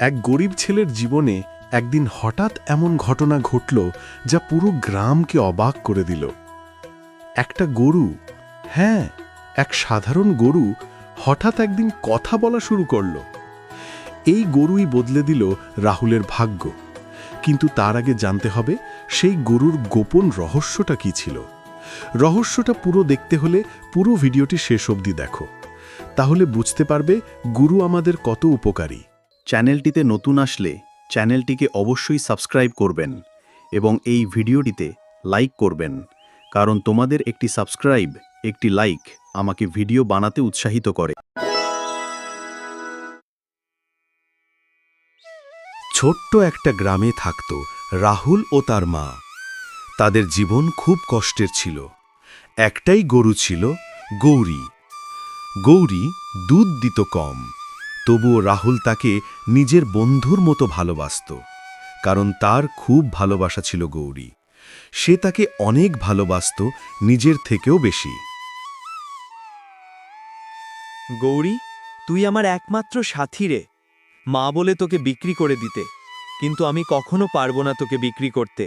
এক গরিব ছেলের জীবনে একদিন হঠাৎ এমন ঘটনা ঘটল যা পুরো গ্রামকে অবাক করে দিল। একটা গরু হ্যাঁ এক সাধারণ গরু হঠাৎ একদিন কথা বলা শুরু করল। এই গরুই বদলে দিল রাহুলের ভাগ্য। কিন্তু তার আগে জানতে হবে সেই গরুর গোপন রহস্যটা কি ছিল। রহস্যটা পুরো দেখতে হলে পুরো ভিডিওটি শেষ অবধি দেখো। তাহলে বুঝতে পারবে গুরু আমাদের কত উপকারী। চ্যানেলটিতে নতুন আসলে চ্যানেলটিকে অবশ্যই সাবস্ক্রাইব করবেন এবং এই ভিডিওটিতে লাইক করবেন। কারণ তোমাদের একটি সাবস্ক্রাইব, একটি লাইক আমাকে ভিডিও বানাতে উৎসাহিত করে। ছোট্ট একটা গ্রামে থাকত রাহুল ও তার মা। তাদের জীবন খুব কষ্টের ছিল। একটাই গরু ছিল গৌরী। গৌরী দুধ দিত কম। তবুও রাহুল তাকে নিজের বন্ধুর মতো ভালোবাসত, কারণ তার খুব ভালোবাসা ছিল গৌরী। সে তাকে অনেক ভালোবাসত, নিজের থেকেও বেশি। গৌরী, তুই আমার একমাত্র সাথী রে। মা বলে তোকে বিক্রি করে দিতে, কিন্তু আমি কখনো পারব না তোকে বিক্রি করতে।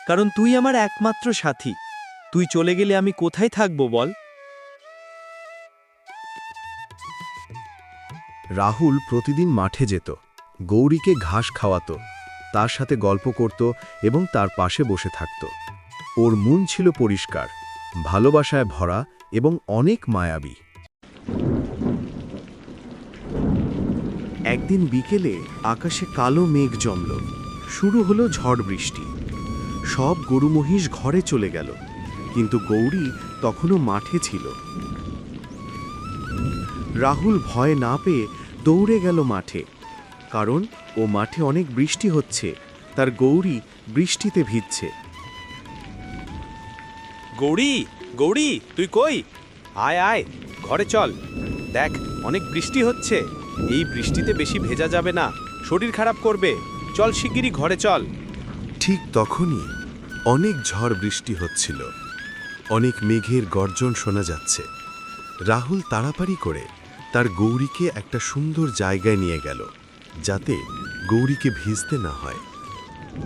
কারণ তুই আমার একমাত্র সাথী। তুই চলে গেলে আমি কোথায় থাকব বল? রাহুল প্রতিদিন মাঠে যেত, গৌরীকে ঘাস খাওয়াতো, তার সাথে গল্প করত এবং তার পাশে বসে থাকত। ওর মন ছিল পরিষ্কার, ভালোবাসায় ভরা এবং অনেক মায়াবী। একদিন বিকেলে আকাশে কালো মেঘ জমল, শুরু হলো ঝড় বৃষ্টি। সব গরু মহিষ ঘরে চলে গেল, কিন্তু গৌরী তখনও মাঠে ছিল। রাহুল ভয় না পেয়ে দৌড়ে গেল মাঠে। কারণ ও মাঠে অনেক বৃষ্টি হচ্ছে তার গৌরী বৃষ্টিতে ভিজছে। গৌরী গৌরী তুই কই? আয় আয় ঘরে চল। দেখ অনেক বৃষ্টি হচ্ছে। এই বৃষ্টিতে বেশি ভেজা যাবে না শরীর খারাপ করবে। চল শিগগিরই ঘরে চল। ঠিক তখনই অনেক ঝড় বৃষ্টি হচ্ছিল। অনেক মেঘের গর্জন শোনা যাচ্ছে। রাহুল তাড়াতাড়ি করে তার গৌরীকে একটা সুন্দর জায়গায় নিয়ে গেল যাতে গৌরীকে ভিজতে না হয়।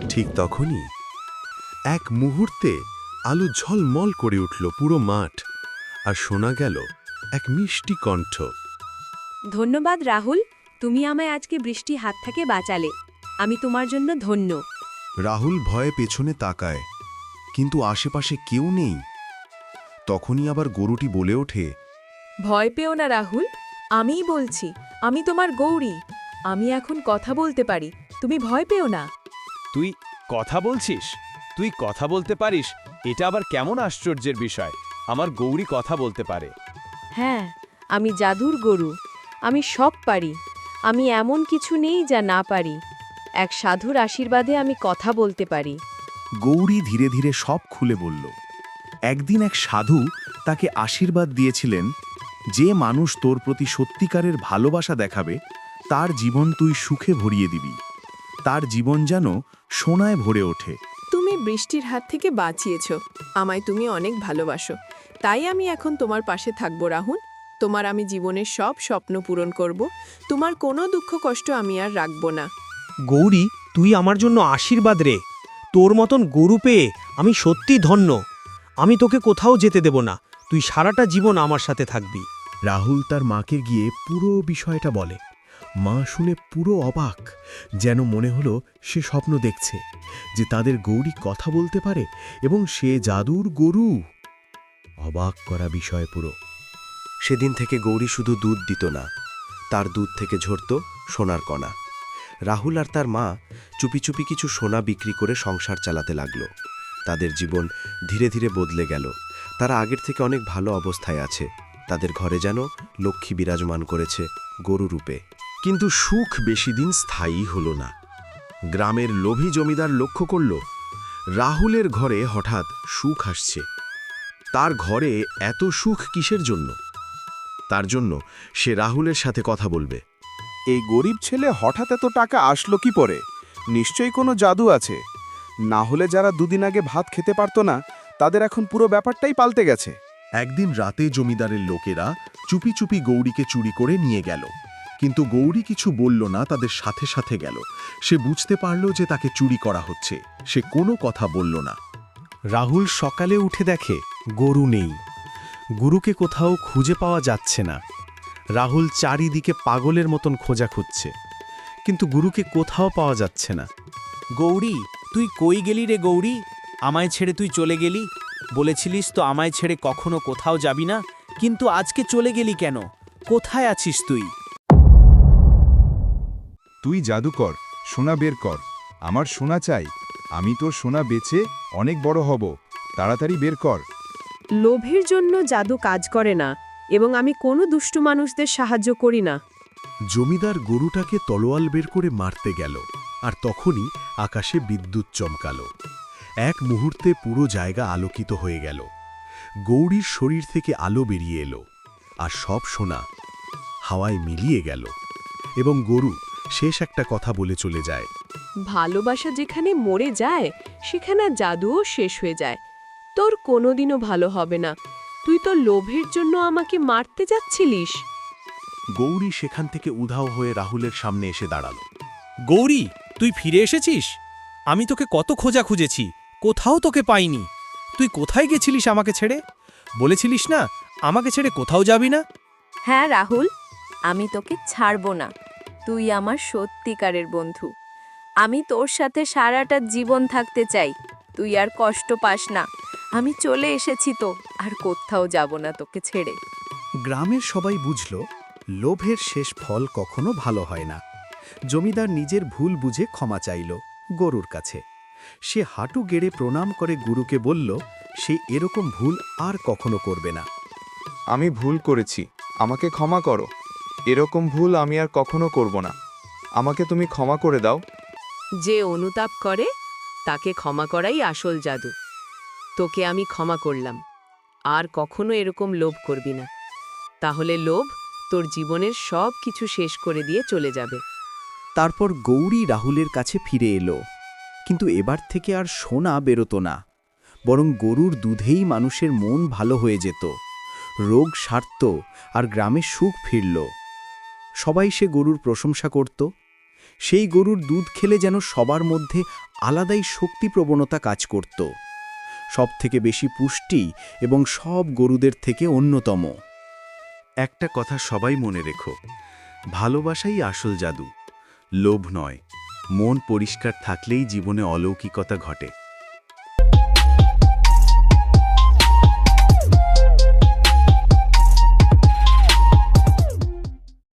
ঠিক তখনই এক মুহূর্তে আলো ঝলমল করে উঠল পুরো মাঠ আর শোনা গেল এক মিষ্টি কণ্ঠ। ধন্যবাদ রাহুল। তুমি আমায় আজকে বৃষ্টি হাত থেকে বাঁচালে। আমি তোমার জন্য ধন্য। রাহুল ভয়ে পেছনে তাকায় কিন্তু আশেপাশে কেউ নেই। তখনই আবার গরুটি বলে ওঠে ভয় পেও না রাহুল। আমিই বলছি আমি তোমার গৌরী। আমি এখন কথা বলতে পারি তুমি ভয় পেও না। তুই কথা বলছিস? তুই কথা বলতে পারিস? এটা আবার কেমন আশ্চর্যের বিষয়? আমার গৌরী কথা বলতে পারে। হ্যাঁ আমি জাদুর গরু। আমি সব পারি। আমি এমন কিছু নেই যা না পারি। এক সাধুর আশীর্বাদে আমি কথা বলতে পারি। গৌরী ধীরে ধীরে সব খুলে বলল একদিন এক সাধু তাকে আশীর্বাদ দিয়েছিলেন যে মানুষ তোর প্রতি সত্যিকারের ভালোবাসা দেখাবে তার জীবন তুই সুখে ভরিয়ে দিবি। তার জীবন যেন সোনায় ভরে ওঠে। তুমি বৃষ্টির হাত থেকে বাঁচিয়েছ। আমায় তুমি অনেক ভালোবাসো। তাই আমি এখন তোমার পাশে থাকব রাহুল। তোমার আমি জীবনের সব স্বপ্ন পূরণ করব। তোমার কোনো দুঃখ কষ্ট আমি আর রাখব না। গৌরী তুই আমার জন্য আশীর্বাদ রে। তোর মতন গরু পেয়ে আমি সত্যি ধন্য। আমি তোকে কোথাও যেতে দেব না। তুই সারাটা জীবন আমার সাথে থাকবি। রাহুল তার মাকে গিয়ে পুরো বিষয়টা বলে। মা শুনে পুরো অবাক, যেন মনে হলো সে স্বপ্ন দেখছে, যে তাদের গৌরী কথা বলতে পারে এবং সে জাদুর গরু। অবাক করা বিষয় পুরো। সেদিন থেকে গৌরী শুধু দুধ দিত না, তার দুধ থেকে ঝরত সোনার কণা। রাহুল আর তার মা চুপি চুপি কিছু সোনা বিক্রি করে সংসার চালাতে লাগল। তাদের জীবন ধীরে ধীরে বদলে গেল। তারা আগের থেকে অনেক ভালো অবস্থায় আছে। তাদের ঘরে যেন লক্ষ্মী বিরাজমান করেছে গরু রূপে। কিন্তু সুখ বেশি দিন স্থায়ী হল না। গ্রামের লোভী জমিদার লক্ষ্য করল, রাহুলের ঘরে হঠাৎ সুখ আসছে। তার ঘরে এত সুখ কিসের জন্য? তার জন্য সে রাহুলের সাথে কথা বলবে। এই গরিব ছেলে হঠাৎ এত টাকা আসলো কি পরে? নিশ্চয়ই কোনো জাদু আছে। না হলে যারা দুদিন আগে ভাত খেতে পারতো না, তাদের এখন পুরো ব্যাপারটাই পাল্টে গেছে। একদিন রাতে জমিদারের লোকেরা চুপি চুপি গৌরীকে চুরি করে নিয়ে গেল। কিন্তু গৌরী কিছু বলল না, তাদের সাথে সাথে গেল। সে বুঝতে পারল যে তাকে চুরি করা হচ্ছে। সে কোনো কথা বলল না। রাহুল সকালে উঠে দেখে, গরু নেই। গুরুকে কোথাও খুঁজে পাওয়া যাচ্ছে না। রাহুল চারিদিকে পাগলের মতন খোঁজা খুঁজছে। কিন্তু গুরুকে কোথাও পাওয়া যাচ্ছে না। গৌরী, তুই কই গেলি রে গৌরী? আমায় ছেড়ে তুই চলে গেলি? বলেছিলিস তো আমায় ছেড়ে কখনো কোথাও যাবি না? কিন্তু আজকে চলে গেলি কেন? কোথায় আছিস তুই? তুই জাদুকর সোনা বের কর। আমার সোনা চাই আমি তোর সোনা বেচে অনেক বড় হব। তাড়াতাড়ি বের কর। লোভের জন্য জাদু কাজ করে না এবং আমি কোনো দুষ্টু মানুষদের সাহায্য করি না। জমিদার গরুটাকে তলোয়াল বের করে মারতে গেল আর তখনই আকাশে বিদ্যুৎ চমকালো। এক মুহূর্তে পুরো জায়গা আলোকিত হয়ে গেল। গৌরীর শরীর থেকে আলো বেরিয়ে এলো আর সব সোনা হাওয়ায় মিলিয়ে গেল এবং গরু শেষ একটা কথা বলে চলে যায়। ভালোবাসা যেখানে মরে যায় সেখানে জাদুও শেষ হয়ে যায়। তোর কোনোদিনও ভালো হবে না। তুই তো লোভের জন্য আমাকে মারতে যাচ্ছিলিস। গৌরী সেখান থেকে উধাও হয়ে রাহুলের সামনে এসে দাঁড়াল। গৌরী তুই ফিরে এসেছিস? আমি তোকে কত খোঁজা খুঁজেছি। কোথাও তোকে পাইনি। তুই কোথায় গেছিলিস আমাকে ছেড়ে? বলেছিলিস না আমাকে ছেড়ে কোথাও যাবি না? হ্যাঁ রাহুল আমি তোকে ছাড়ব না। তুই আমার সত্যিকারের বন্ধু। আমি তোর সাথে সারাটা জীবন থাকতে চাই। তুই আর কষ্ট পাস না। আমি চলে এসেছি তো আর কোথাও যাব না তোকে ছেড়ে। গ্রামের সবাই বুঝল লোভের শেষ ফল কখনো ভালো হয় না। জমিদার নিজের ভুল বুঝে ক্ষমা চাইল গরুর কাছে। সে হাঁটু গেড়ে প্রণাম করে গুরুকে বলল সে এরকম ভুল আর কখনো করবে না। আমি ভুল করেছি। আমাকে ক্ষমা করো। এরকম ভুল আমি আর কখনো করব না। আমাকে তুমি ক্ষমা করে দাও। যে অনুতাপ করে তাকে ক্ষমা করাই আসল জাদু। তোকে আমি ক্ষমা করলাম। আর কখনো এরকম লোভ করবি না। তাহলে লোভ তোর জীবনের সব কিছু শেষ করে দিয়ে চলে যাবে। তারপর গৌরী রাহুলের কাছে ফিরে এলো। কিন্তু এবার থেকে আর সোনা বেরোতো না, বরং গরুর দুধেই মানুষের মন ভালো হয়ে যেত। রোগ সারত আর গ্রামে সুখ ফিরল। সবাই সে গরুর প্রশংসা করত। সেই গরুর দুধ খেলে যেন সবার মধ্যে আলাদাই শক্তি প্রবণতা কাজ করত। সব থেকে বেশি পুষ্টি এবং সব গরুদের থেকে অন্যতম। একটা কথা সবাই মনে রেখো, ভালোবাসাই আসল জাদু, লোভ নয়। মন পরিষ্কার থাকলেই জীবনে অলৌকিকতা ঘটে।